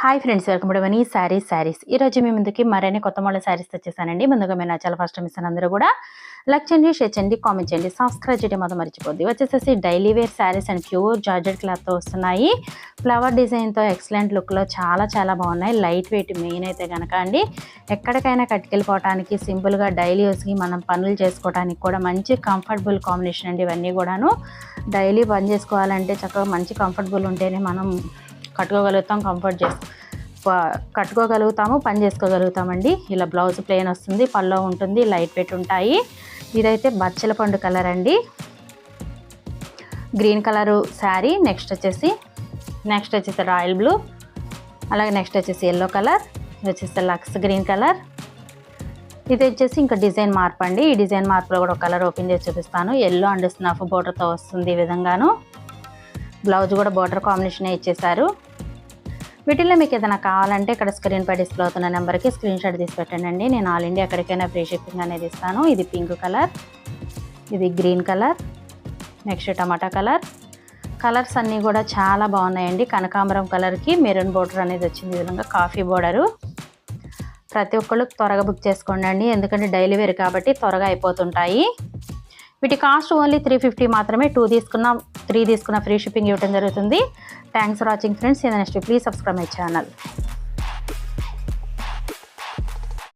Hi friends welcome to Mani saris saris ఈరోజు మీ ముందుకి మరిన్ని కొత్త మోడల్ శారీస్ తెచ్చేసానండి. ముందుగా మీరు నా చాలా ఫస్ట్ మిస్ అందరూ కూడా లైక్ చేయండి షేర్ చేయండి కామెంట్ చేయండి సబ్స్క్రైబ్ చేయడం మాత్రం మర్చిపోద్ది. వచ్చేసేసి daily wear saris and pure georgette క్లాత్తో వస్తున్నాయి. ఫ్లవర్ డిజైన్తో ఎక్సలెంట్ లుక్లో చాలా చాలా బాగున్నాయి. లైట్ వెయిట్ మెయిన్ అయితే కనుక అండి. ఎక్కడికైనా కట్టుకెళ్ళిపోవటానికి సింపుల్గా డైలీ యూస్కి మనం పనులు చేసుకోవడానికి కూడా మంచి కంఫర్టబుల్ కాంబినేషన్ అండి ఇవన్నీ కూడాను. డైలీ పని చేసుకోవాలంటే చక్కగా మంచి కంఫర్టబుల్ ఉంటేనే మనం కట్టుకోగలుగుతాం కంఫర్ట్ చేసి కట్టుకోగలుగుతాము పని చేసుకోగలుగుతామండి. ఇలా బ్లౌజ్ ప్లెయిన్ వస్తుంది పల్లో ఉంటుంది లైట్ వెయిట్ ఉంటాయి. ఇదైతే బచ్చల పండు కలర్ అండి. గ్రీన్ కలరు శారీ నెక్స్ట్ వచ్చేసి నెక్స్ట్ వచ్చేసి రాయల్ బ్లూ అలాగే నెక్స్ట్ వచ్చేసి ఎల్లో కలర్ ఇది వచ్చేసి లక్స్ గ్రీన్ కలర్ ఇది వచ్చేసి ఇంకా డిజైన్ మార్పు అండి. ఈ డిజైన్ మార్పులో కూడా ఒక కలర్ ఓపెన్ చేసి చూపిస్తాను. ఎల్లో అండ్ స్నఫ్ బోర్డర్తో వస్తుంది ఈ విధంగాను. బ్లౌజ్ కూడా బోర్డర్ కాంబినేషన్ ఇచ్చేసారు వీటిల్లో మీకు ఏదైనా కావాలంటే ఇక్కడ స్క్రీన్ పై డిస్ప్లే అవుతున్న నెంబర్కి స్క్రీన్ షాట్ తీసి పెట్టండి. నేను ఆల్ ఇండియా ఎక్కడికైనా ఫ్రీ షిప్పింగ్ అనేది ఇస్తాను. ఇది పింక్ కలర్ ఇది green colour next tomato colour colours అన్నీ కూడా చాలా బాగున్నాయండి. కనకాంబరం కలర్కి మెరూన్ బోర్డర్ అనేది వచ్చింది. ఈ విధంగా కాఫీ బోర్డరు ప్రతి ఒక్కళ్ళు త్వరగా బుక్ చేసుకోండి అండి. ఎందుకంటే డైలీ వేర్ కాబట్టి త్వరగా అయిపోతుంటాయి. వీటి కాస్ట్ ఓన్లీ త్రీ ఫిఫ్టీ మాత్రమే. టూ తీసుకున్న త్రీ తీసుకున్న ఫ్రీ షిప్పింగ్ ఇవ్వడం జరుగుతుంది. Thanks for watching friends next please subscribe my channel